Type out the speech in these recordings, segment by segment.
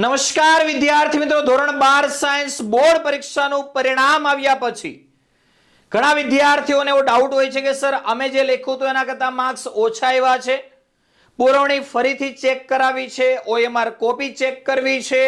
નમસ્કાર વિદ્યાર્થી મિત્રો, ધોરણ બાર સાયન્સ બોર્ડ પરીક્ષાનું પરિણામ આવ્યા પછી ઘણા વિદ્યાર્થીઓને એવો ડાઉટ હોય છે કે, સર, અમે જે લખ્યું હતું એના કરતા માર્ક્સ ઓછા આવ્યા છે? પુરવણી ફરીથી ચેક કરાવી છે? ઓએમઆર કોપી ચેક કરવી છે?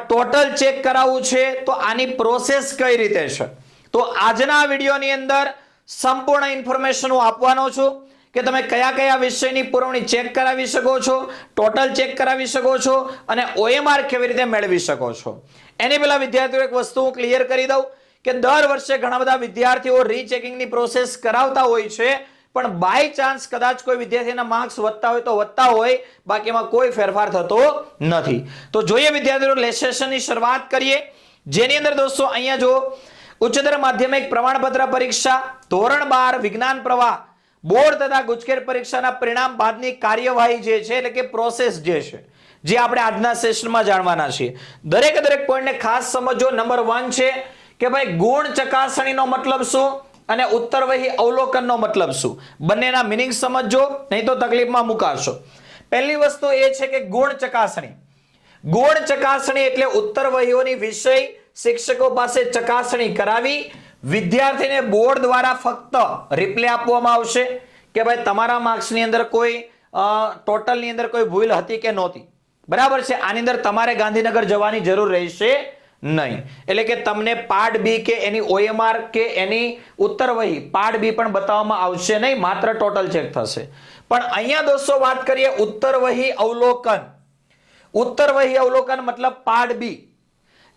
ટોટલ ચેક કરાવવું છે? તો આની પ્રોસેસ કઈ રીતે છે? તો આજના વિડીયોની અંદર સંપૂર્ણ ઇન્ફોર્મેશન હું આપવાનો છું. કે તમે કયા કયા વિષયની પુરવણી ચેક કરાવી શકો છો, ટોટલ ચેક કરાવી શકો છો અને ઓએમઆર કેવી રીતે મેળવી શકો છો. એની પહેલાં વિદ્યાર્થીઓ એક વસ્તુ હું ક્લિયર કરી દઉં કે દર વર્ષે ઘણા બધા વિદ્યાર્થીઓ રીચેકિંગની પ્રોસેસ કરાવતા હોય છે, પણ બાય ચાન્સ કદાચ કોઈ વિદ્યાર્થીના માર્ક્સ વધતા હોય તો વધતા હોય, બાકીમાં કોઈ ફેરફાર થતો નથી. તો જોઈએ વિદ્યાર્થીઓ લેસેશનની શરૂઆત કરીએ. જેની અંદર દોસ્તો, અહીંયા જો ઉચ્ચતર માધ્યમિક પ્રમાણપત્ર પરીક્ષા, ધોરણ બાર, વિજ્ઞાન પ્રવાહ બોર્ડ તથા ગુજકેર પરીક્ષાના પરિણામ બાદની કાર્યવાહી જે છે, એટલે કે પ્રોસેસ જે છે, જે આપણે આજના સેશનમાં જાણવાના છીએ. દરેક દરેક પોઈન્ટને ખાસ સમજો. નંબર વન છે કે ભાઈ, ગુણ ચકાસણીનો મતલબ શું અને ઉત્તરવહી અવલોકનનો મતલબ શું? બંનેના મિનિંગ સમજો, નહીં તો તકલીફમાં મુકાશો. પહેલી વસ્તુ એ છે કે ગુણ ચકાસણી. ગુણ ચકાસણી એટલે ઉત્તરવહીઓની વિષય શિક્ષકો પાસે ચકાસણી કરાવી વિદ્યાર્થીને બોર્ડ દ્વારા ફક્ત રિપ્લે આપવામાં આવશે કે ભાઈ તમારા માર્ક્સની અંદર કોઈ ટોટલની અંદર કોઈ ભૂલ હતી કે નહોતી. બરાબર છે? આની અંદર તમારે ગાંધીનગર જવાની જરૂર રહેશે નહીં. એટલે કે તમને પાર્ટ બી કે એની ઓએમઆર કે એની ઉત્તર વહી પાર્ટ બી પણ બતાવવામાં આવશે નહીં, માત્ર ટોટલ ચેક થશે. પણ અહીંયા દોસ્તો વાત કરીએ ઉત્તર વહી અવલોકન. ઉત્તર વહી અવલોકન મતલબ પાર્ટ બી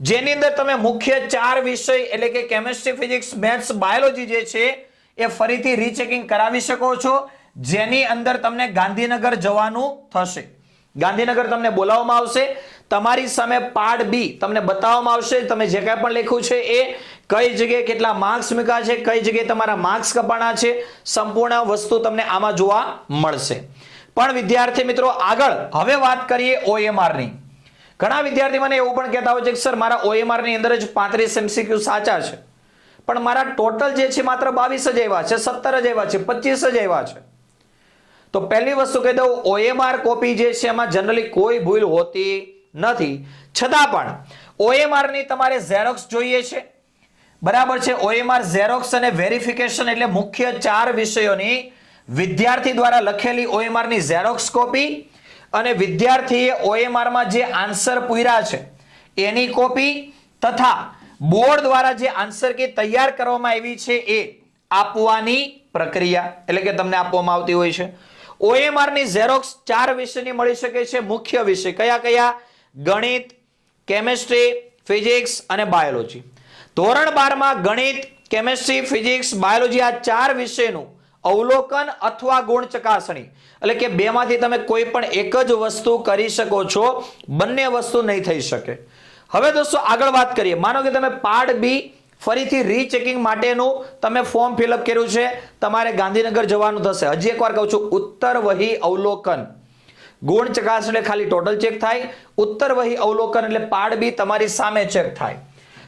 જેની અંદર તમે મુખ્ય ચાર વિષય એટલે કે કેમેસ્ટ્રી ફિઝિક્સ મેથ્સ બાયોલોજી જે છે, એ ફરીથી રીચેકિંગ કરાવી શકો છો. જેની અંદર તમને ગાંધીનગર જવાનું થશે. ગાંધીનગર તમને બોલાવવામાં આવશે. તમારી સામે પાર્ટ બી તમને બતાવવામાં આવશે. તમે જે કાંઈ પણ લખ્યું છે એ, કઈ જગ્યાએ કેટલા માર્ક્સ મૂક્યા છે, કઈ જગ્યાએ તમારા માર્ક્સ કપાણા છે, સંપૂર્ણ વસ્તુ તમને આમાં જોવા મળશે. પણ વિદ્યાર્થી મિત્રો, આગળ હવે વાત કરીએ ઓએમઆરની ની. ઘણા વિદ્યાર્થી મને એવું પણ કહેતા હોય છે કે, સર, મારા OMR ની અંદર જ પાંત્રીસ એમસીક્યુ સાચા છે. પણ મારા ટોટલ જે છે માત્ર બાવીસ જ આવ્યા છે, સત્તર જ આવ્યા છે, પચીસ જ આવ્યા છે. તો પહેલી વસ્તુ કહી દઉં ઓએમઆર કોપી જે છે એમાં જનરલી કોઈ ભૂલ હોતી નથી. છતાં પણ ઓએમઆરની તમારે ઝેરોક્સ જોઈએ છે. બરાબર છે ઓએમઆર ઝેરોક્સ અને વેરિફિકેશન એટલે મુખ્ય ચાર વિષયોની વિદ્યાર્થી દ્વારા લખેલી ઓએમઆરની ઝેરોક્સ કોપી અને વિદ્યાર્થીએ ઓએમઆરમાં જે આન્સર પૂર્યા છે, એની કોપી તથા બોર્ડ દ્વારા જે આન્સર કે તૈયાર કરવામાં આવી છે એ આપવાની પ્રક્રિયા, એટલે કે તમને આપવામાં આવતી હોય છે. ઓએમઆરની ઝેરોક્સ ચાર વિષયની મળી શકે છે, મુખ્ય વિષય કયા કયા? ગણિત કેમેસ્ટ્રી ફિઝિક્સ અને બાયોલોજી ધોરણ બારમાં ગણિત કેમેસ્ટ્રી ફિઝિક્સ બાયોલોજી આ ચાર વિષયનું અવલોકન અથવા ગુણ ચકાસણી. એટલે કે બેમાંથી તમે કોઈ પણ એક જ વસ્તુ કરી શકો છો, બંને વસ્તુ નહીં થઈ શકે. હવે દોસ્તો આગળ વાત કરીએ. માનો કે તમે પાર્ટ બી ફરીથી રીચેકિંગ માટેનું તમે ફોર્મ ફિલઅપ કર્યું છે, તમારે ગાંધીનગર જવાનું થશે. હજી એકવાર કહું છું, ઉત્તર વહી અવલોકન. ગુણ ચકાસણી એટલે ખાલી ટોટલ ચેક થાય. ઉત્તર વહી અવલોકન એટલે પાર્ટ બી તમારી સામે ચેક થાય.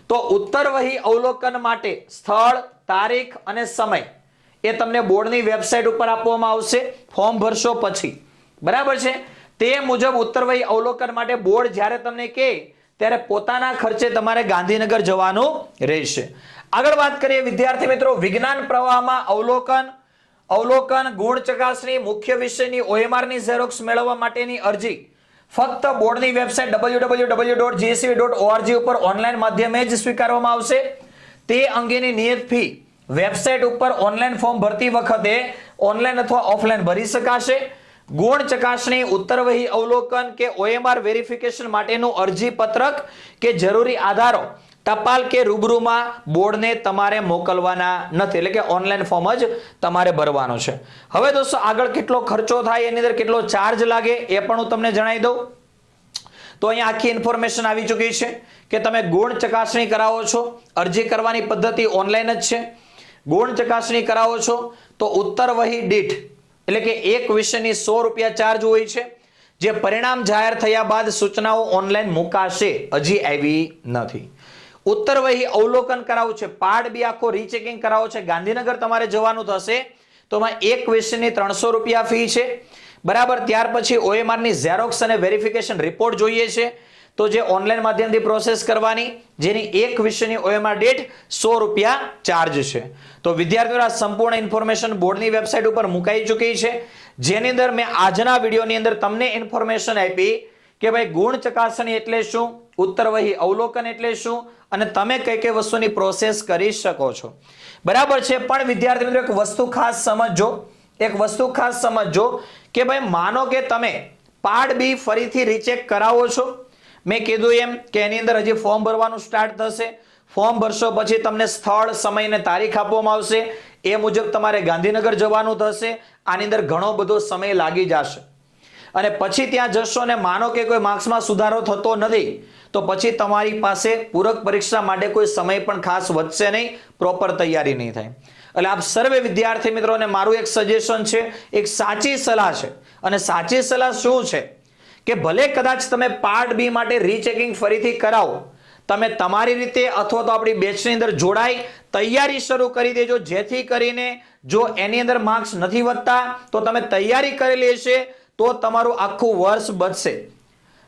તો ઉત્તર વહી અવલોકન માટે સ્થળ, તારીખ અને સમય. એ તમને બોર્ડની વેબસાઇટ ઉપર આપવામાં આવશે. ફોર્મ ભરશો પછી. બરાબર છે? તે મુજબ ઉત્તરવહી અવલોકન માટે બોર્ડ જ્યારે તમને કહે, ત્યારે પોતાના ખર્ચે તમારે ગાંધીનગર જવાનું રહેશે. આગળ વાત કરીએ વિદ્યાર્થી મિત્રો, વિજ્ઞાન પ્રવાહમાં અવલોકન. અવલોકન, ગુણ ચકાસણી, મુખ્ય વિષયની ઓએમઆરની ઝેરોક્સ મેળવવા માટેની અરજી. ફક્ત બોર્ડની વેબસાઇટ www.gscb.org ઉપર ઓનલાઈન માધ્યમે જ સ્વીકારવામાં આવશે. તે અંગેની નિયત ફી વેબસાઇટ ઉપર ઓનલાઈન ફોર્મ ભરતી વખતે ઓનલાઈન અથવા ઓફલાઈન ભરી શકાશે. ગુણ ચકાસણી, ઉત્તરવહી અવલોકન કે ઓએમઆર વેરિફિકેશન માટેનું અરજી પત્રક કે જરૂરી આધારો ટપાલ કે રૂબરૂમાં બોર્ડને તમારે મોકલવાના નથી. એટલે કે ઓનલાઈન ફોર્મ જ તમારે ભરવાનો છે. હવે દોસ્તો, આગળ કેટલો ખર્ચો થાય, એની અંદર કેટલો ચાર્જ લાગે, એ પણ હું તમને જણાવી દઉં. તો અહીંયા આખી ઇન્ફોર્મેશન આવી ચૂકી છે કે તમે ગુણ ચકાસણી કરાવો છો. અરજી કરવાની પદ્ધતિ ઓનલાઈન જ છે. ગુણ ચકાસણી કરાવો છો, તો ઉત્તર વહી દીઠ, એટલે કે એક વિષયની સો રૂપિયા ચાર્જ હોય છે, જે પરિણામ જાહેર થયા બાદ સૂચનાઓ ઓનલાઈન મુકાશે, હજી આવી નથી. ઉત્તર વહી અવલોકન કરાવવું છે પાડ બી આખો રીચેકિંગ કરાવો છે, ગાંધીનગર તમારે જવાનું થશે, તો એમાં એક વિષયની ત્રણસો રૂપિયા ફી છે. બરાબર, ત્યાર પછી ઓએમઆરની ઝેરોક્સ અને વેરિફિકેશન રિપોર્ટ જોઈએ છે તો જે ઓનલાઈન માધ્યમથી પ્રોસેસ કરવાની, જેની એક વિષયની ઓએમઆર ડેટ સો રૂપિયા ચાર્જ છે. તો વિદ્યાર્થીઓ, આ સંપૂર્ણ ઇન્ફોર્મેશન બોર્ડની વેબસાઇટ ઉપર મુકાઈ ચૂકી છે. જેની અંદર મેં આજના વિડીયોની અંદર તમને ઇન્ફોર્મેશન આપી કે ભાઈ ગુણ ચકાસણી એટલે શું ઉત્તરવહી અવલોકન એટલે શું, અને તમે કઈ કઈ વસ્તુની પ્રોસેસ કરી શકો છો. બરાબર છે, પણ વિદ્યાર્થી મિત્રો, એક વસ્તુ ખાસ સમજજો, એક વસ્તુ ખાસ સમજજો કે ભાઈ માનો કે તમે પાર્ટ બી ફરીથી રીચેક કરાવો છો મેં કીધું એમ કે એની અંદર હજી ફોર્મ ભરવાનું સ્ટાર્ટ થશે. ફોર્મ ભરશો પછી તમને સ્થળ, સમય અને તારીખ આપવામાં આવશે. એ મુજબ તમારે ગાંધીનગર જવાનું થશે. આની અંદર ઘણો બધો સમય લાગી જશે. અને પછી ત્યાં જશો ને માનો કે કોઈ માર્ક્સમાં સુધારો થતો નથી, તો પછી તમારી પાસે પૂરક પરીક્ષા માટે કોઈ સમય પણ ખાસ વધશે નહીં પ્રોપર તૈયારી નહીં થાય. એટલે આપ સર્વે વિદ્યાર્થી મિત્રોને મારું એક સજેશન છે, એક સાચી સલાહ છે. અને સાચી સલાહ શું છે? કે ભલે કદાચ તમે પાર્ટ બી માટે રીચેકિંગ ફરીથી કરાવો, તમે તમારી રીતે અથવા તો આપણી બેચની અંદર જોડાઈ તૈયારી શરૂ કરી દેજો. જેથી કરીને જો એની અંદર માર્ક્સ નથી વધતા, તો તમે તૈયારી કરેલી હશે, તો તમારું આખું વર્ષ બચશે.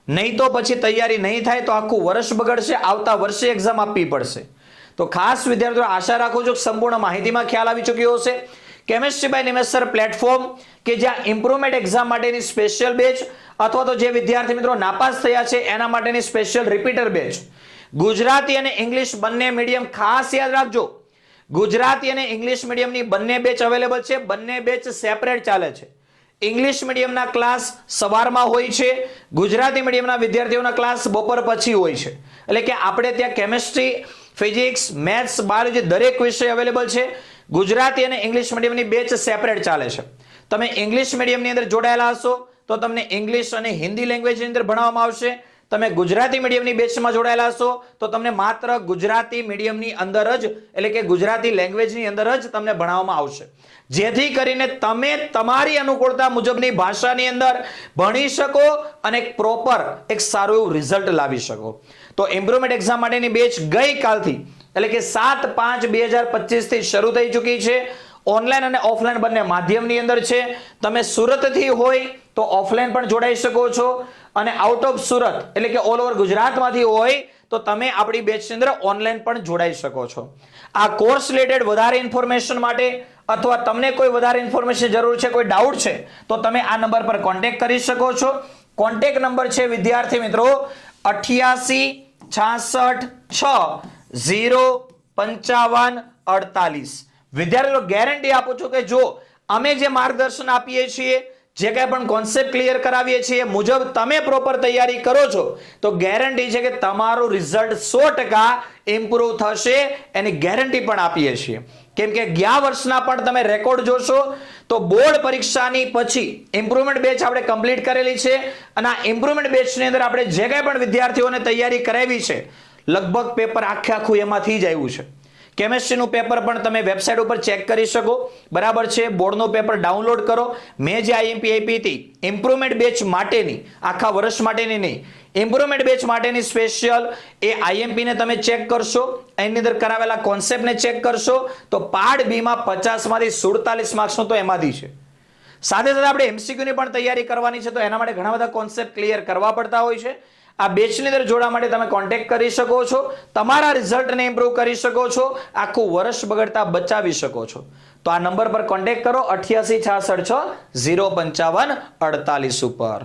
નહીં તો પછી તૈયારી નહીં થાય, તો આખું વર્ષ બગડશે, આવતા વર્ષે એક્ઝામ આપવી પડશે. તો ખાસ વિદ્યાર્થીઓ, આશા રાખું છું સંપૂર્ણ માહિતીમાં ખ્યાલ આવી ચૂક્યો હશે. કેમેસ્ટ્રી બાય નિમેસર પ્લેટફોર્મ કે જ્યાં ઇમ્પ્રુવમેન્ટ એક્ઝામ માટેની સ્પેશિયલ બેચ અથવા તો જે વિદ્યાર્થી મિત્રો નાપાસ થયા છે, એના માટેની સ્પેશિયલ રિપીટર બેચ ગુજરાતી અને ઇંગ્લિશ બંને મીડિયમ ખાસ યાદ રાખજો. ગુજરાતી અને ઇંગ્લિશ મીડિયમની બંને બેચ અવેલેબલ છે, બંને બેચ સેપરેટ ચાલે છે. ઇંગ્લિશ મીડિયમના ક્લાસ સવારમાં હોય છે, ગુજરાતી મીડિયમના વિદ્યાર્થીઓના ક્લાસ બપોર પછી હોય છે. એટલે કે આપણે ત્યાં કેમેસ્ટ્રી ફિઝિક્સ મેથ્સ બાયોલોજી દરેક વિષય અવેલેબલ છે. ગુજરાતી અને ઇંગ્લિશ મીડિયમની બેચ સેપરેટ ચાલે છે. તમે ઇંગ્લિશ મીડિયમની અંદર જોડાયેલા હશો, તો તમને ઇંગ્લિશ અને હિન્દી લેંગ્વેજની અંદર ભણાવવામાં આવશે. તમે ગુજરાતી મીડિયમની બેચમાં જોડાયેલા હશો, તો તમને માત્ર ગુજરાતી મીડિયમની અંદર જ, એટલે કે ગુજરાતી લેંગ્વેજની અંદર જ તમને ભણાવવામાં આવશે. જેથી કરીને તમે તમારી અનુકૂળતા મુજબની ભાષાની અંદર ભણી શકો અને એક પ્રોપર એક સારું એવું રિઝલ્ટ લાવી શકો. તો ઇમ્પ્રુવમેન્ટ એક્ઝામ માટેની બેચ ગઈકાલથી એટલે કે સાત પાંચ બે હજારથી શરૂ થઈ ચૂકી છે. ઓનલાઈન અને ઓફલાઈન બંને માધ્યમની અંદર છે. તમે સુરતથી હોય તો ઓફલાઈન પણ જોડાઈ શકો છો. અને આઉટ ઓફ સુરત, એટલે કે ઓલ ઓવર ગુજરાતમાંથી હોય તો તમે આપણી બેચની અંદર ઓનલાઈન પણ જોડાઈ શકો છો. આ કોર્સ રિલેટેડ વધારે ઇન્ફોર્મેશન માટે અથવા તમને કોઈ વધારે ઇન્ફોર્મેશન જરૂર છે, કોઈ ડાઉટ છે, તો તમે આ નંબર પર કોન્ટેક્ટ કરી શકો છો. કોન્ટેક્ટ નંબર છે, વિદ્યાર્થી મિત્રો, અઠ્યાસી છાસઠ છ. ઝીરો પંચાવન અડતાલીસ. વિદ્યાર્થીઓ ગેરંટી આપું છું કે જો અમે જે માર્ગદર્શન આપીએ છીએ, જે કાંઈ પણ કોન્સેપ્ટ ક્લિયર કરાવીએ છીએ, મુજબ તમે પ્રોપર તૈયારી કરો છો, તો ગેરંટી છે કે તમારું રિઝલ્ટ સો ટકા ઇમ્પ્રુવ થશે, એની ગેરંટી પણ આપીએ છીએ. કેમ કે ગયા વર્ષના પણ તમે રેકોર્ડ જોશો, તો બોર્ડ પરીક્ષાની પછી ઇમ્પ્રુવમેન્ટ બેચ આપણે કમ્પ્લીટ કરેલી છે, અને આ ઇમ્પ્રુવમેન્ટ બેચની અંદર આપણે જે કાંઈ પણ વિદ્યાર્થીઓને તૈયારી કરાવી છે લગભગ પેપર આખે આખું એમાંથી જ આવ્યું છે. કેમેસ્ટ્રીનું પેપર પણ તમે વેબસાઇટ ઉપર ચેક કરી શકો. બરાબર છે, બોર્ડનું પેપર ડાઉનલોડ કરો. મેં જે આઈએમપી આપી હતી, ઇમ્પ્રુવમેન્ટ બેચ માટેની, આખા વર્ષ માટેની નહીં, ઇમ્પ્રુવમેન્ટ બેચ માટેની સ્પેશિયલ એ આઈએમપીને તમે ચેક કરશો. એની અંદર કરાવેલા કોન્સેપ્ટને ચેક કરશો. તો પાર્ટ બીમાં પચાસમાંથી સુડતાલીસ માર્ક્સનું તો એમાંથી છે. સાથે સાથે આપણે એમસીક્યુની પણ તૈયારી કરવાની છે, તો એના માટે ઘણા બધા કોન્સેપ્ટ ક્લિયર કરવા પડતા હોય છે. આ બેચની અંદર જોડા માટે તમે કોન્ટેક્ટ કરી શકો છો, તમારા રિઝલ્ટને ઇમ્પ્રૂવ કરી શકો છો, આખું વર્ષ બગડતા બચાવી શકો છો. તો આ નંબર પર કોન્ટેક્ટ કરો, અઠ્યાસી છાસઠ છ, ઝીરો પંચાવન અડતાલીસ ઉપર.